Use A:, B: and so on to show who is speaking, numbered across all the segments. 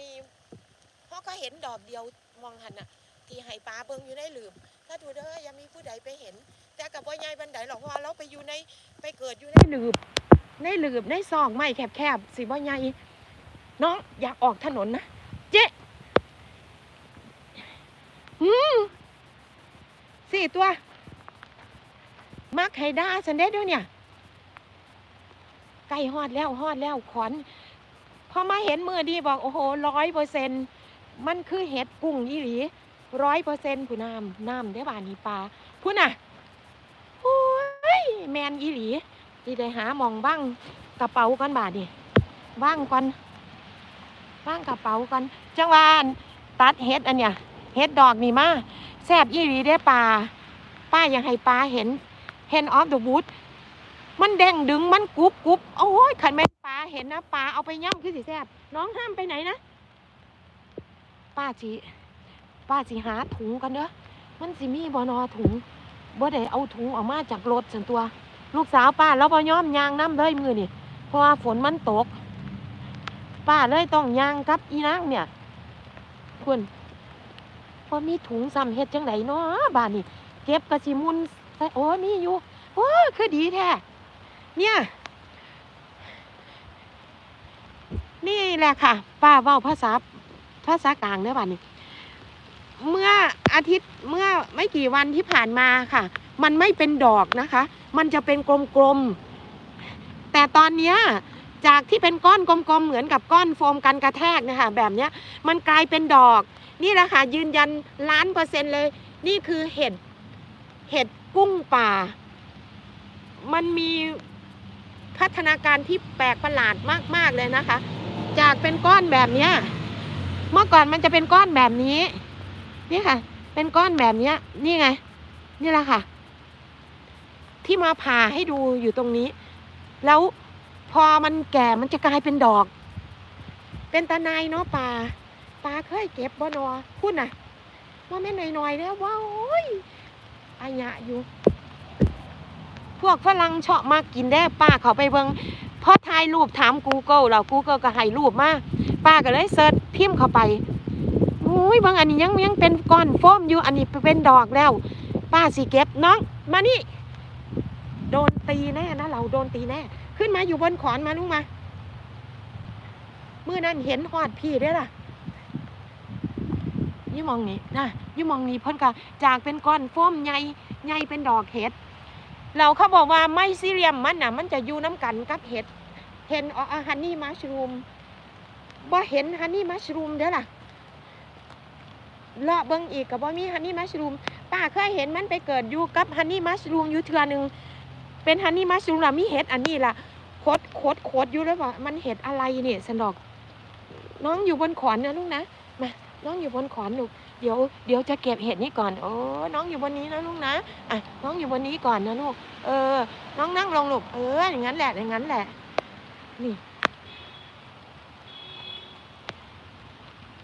A: นี้เพราะก็เห็นดอกเดียวมองหันน่ะ ที่ให้ปลาเบิ่งอยู่ในหลืม ถ้าดูเด้อยังมีผู้ใดไปเห็น แต่กับว่าใหญ่บันไดหรอกเพราะว่าเราไปอยู่ในไปเกิดอยู่ในหลืบ ในหลืบในซอกไม้แคบๆสิบ่ใหญ่น้องอยากออกถนนนะเจ๊อืมสี่ตัว มักไฮด้าฉันได้ด้วยเนี่ย ใกล้ฮอดแล้วฮอดแล้วขอน พอมาเห็นมือดีบอกโอ้โหร้อยเปอร์เซ็นมันคือเห็ดกุ้งยี่หลีร้อยเปอร์เซ็นต์ผู้น้ำน้ำได้บานีปลาพูดน่ะโอ้ยแมนยี่หลีที่ได้หามองบ้างกระเป๋ากันบาดนี่บ้างก่อนบ้างกระเป๋าก่อนจังหวานตัดเห็ดอันเนี้ยเห็ดดอกนี่มาแซบยี่หลีได้ปลาป้ายากให้ปลาเห็น เห็นออฟเดอะวูด มันแดงดึงมันกรุบกรุบโอ้ยขันแม่ปลาเห็นนะปลาเอาไปย่ำคือสิแซบน้องห้ามไปไหนนะป้าจีป้าจีหาถุงกันเด้อมันสิมีบอนอถุงบ่ได้เอาถุงออกมาจากรถส่วนตัว ลูกสาวป้าแล้วบ่ยอมยางน้ำเลยมือนี่เพราะว่าฝนมันตก ป้าเลยต้องยางกับอีนางเนี่ยคุณพอมีถุงซ้ำเฮ็ดจังไดเนาะบ้านนี่เก็บกระสิมุนใส่โอ้มีอยู่โอ้คือดีแท้ เนี่ย นี่แหละค่ะป้าเว้าภาษาภาษากลางเด้อบัดนี้ เมื่ออาทิตย์เมื่อไม่กี่วันที่ผ่านมาค่ะ มันไม่เป็นดอกนะคะ มันจะเป็นกลมๆ แต่ตอนเนี้ยจากที่เป็นก้อนกลมๆ เหมือนกับก้อนโฟมกันกระแทกนะคะแบบเนี้ยมันกลายเป็นดอก นี่แหละค่ะยืนยันล้านเปอร์เซ็นต์เลย นี่คือเห็ดเห็ดกุ้งป่า มันมี พัฒนาการที่แปลกประหลาดมากๆเลยนะคะ จากเป็นก้อนแบบเนี้ยเมื่อก่อนมันจะเป็นก้อนแบบนี้ นี่ค่ะ เป็นก้อนแบบเนี้ย นี่ไง นี่แหละค่ะ ที่มาผ่าให้ดูอยู่ตรงนี้ แล้วพอมันแก่มันจะกลายเป็นดอก เป็นตาในายเนาะป่าป่าเคยเก็บบ่นอพูดนะว่าแม่นหน่อยๆแล้วว้าวโอ้ยอายะอยู่ พวกฝรั่งชอบมากกินได้ป้าเขาไปเบิงพอถ่ายรูปถาม Google แล้ว Google ก็ให้รูปมาป้าก็เลยเซิร์ชพิมพ์เข้าไปโอ้ยบางอันนี้ยังยังเป็นก้อนโฟมอยู่อันนี้เป็นดอกแล้ว ป้าสิเก็บน้องมานี่ โดนตีแน่นะเราโดนตีแน่ ขึ้นมาอยู่บนขอนมาลุงมาเมื่อนั้นเห็นหอดพี่ได้ล่ะยี่มองนี้นะยี่มองนี้เพิ่นก็จากเป็นก้อนโฟมใหญ่ใหญ่เป็นดอกเห็ด เราเขาบอกว่าไม่ซีเรียมมันน่ะ มันจะอยู่น้ำกันกับเห็ดเห็นอ๋อฮันนี่มัชรูมบ่เห็นฮันนี่มัชรูมเด้อล่ะเลาะเบิ่งอีกกับบ่มีฮันนี่มัชรูมป้าเคยเห็นมันไปเกิดอยู่กับฮันนี่มัชรูมอยู่เทื่อนึงเป็นฮันนี่มัชรูมล่ะมีเห็ดอันนี้ล่ะโคดโคดโคดอยู่แล้วว่ามันเห็ดอะไรเนี่ยสันดอก น้องอยู่บนขอนนะลูกนะมาน้องอยู่บนขอนลูก เดี๋ยวเดี๋ยวจะเก็บเห็ดนี่ก่อน โอ้น้องอยู่บนนี้นะลูกนะอะน้องอยู่บนนี้ก่อนนะลูกเออ น้องนั่งลงลูกเอออย่างนั้นแหละอย่างนั้นแหละ นี่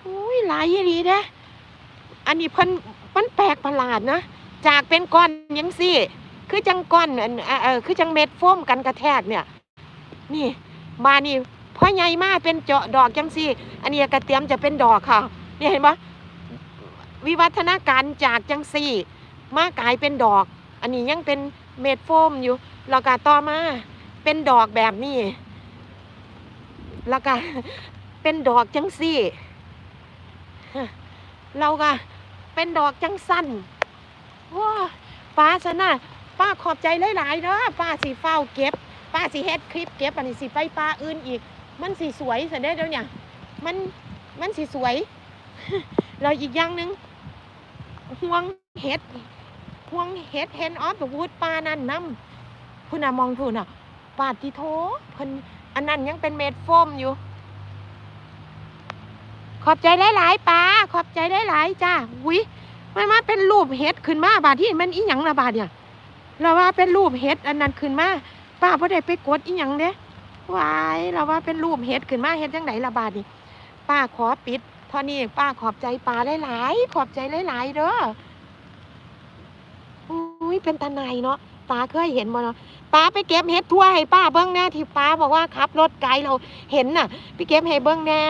A: อุ้ยหลายยี่ดีเด้อันนี้เพิ่นมันแปลกประหลาดนะจากเป็นก้อนยังสิคือจังก้อนอันเออคือจังเม็ดโฟมกันกระแทกเนี่ย นี่มานี่พ่อใหญ่มากเป็นเจาะดอกจังสิอันนี้กระเตรียมจะเป็นดอกค่ะนี่เห็นปะ วิวัฒนาการจากจังสี่ มากลายเป็นดอก อันนี้ยังเป็นเม็ดโฟมอยู่แล้วก็ต่อมาเป็นดอกแบบนี้แล้วก็เป็นดอกจังสี่เราก็เป็นดอกจังสั้นว้าป้าสนะป้าขอบใจหลายๆเด้อป้าสีเฝ้าเก็บ ป้าสีเฮ็ดคลิปเก็บอันนี้สิไปป้าอื่นอีก มันสีสวยสันได้เดี๋ยวเนี่ย มันมันสีสวย เราอีกอย่างหนึ่ง ห่วงเห็ดห่วงเห็ดเฮนออฟวูดปลานั่นน้ำพุ่นน่ะมองพุ่นน่ะปาดที่โถเพิ่นอันนั้นยังเป็นเม็ดโฟมอยู่ ขอบใจหลายๆปลาขอบใจหลายๆจ้าวิมันมาเป็นรูปเห็ดขึ้นมาบาดที่มันอีหยังละบาดเนี่ยเราว่าเป็นรูปเห็ดอันนั้นขึ้นมาป้าพ่ได้ไปกดอีหยังเด้วายเราว่าเป็นรูปเห็ดขึ้นมาเห็ดจังไดละบาดนี่ป้าขอปิด ท่านี้ป้าขอบใจป้าหลายๆขอบใจหลายๆเด้ออุ้ยเป็นตาไนเนาะป้าเคยเห็นบ่เนาะป้าไปเก็บเห็ดทั่วให้ป้าเบิ้งแน่ที่ป้าบอกว่าขับรถไกลเราเห็นน่ะไปเก็บให้เบิ้งแน่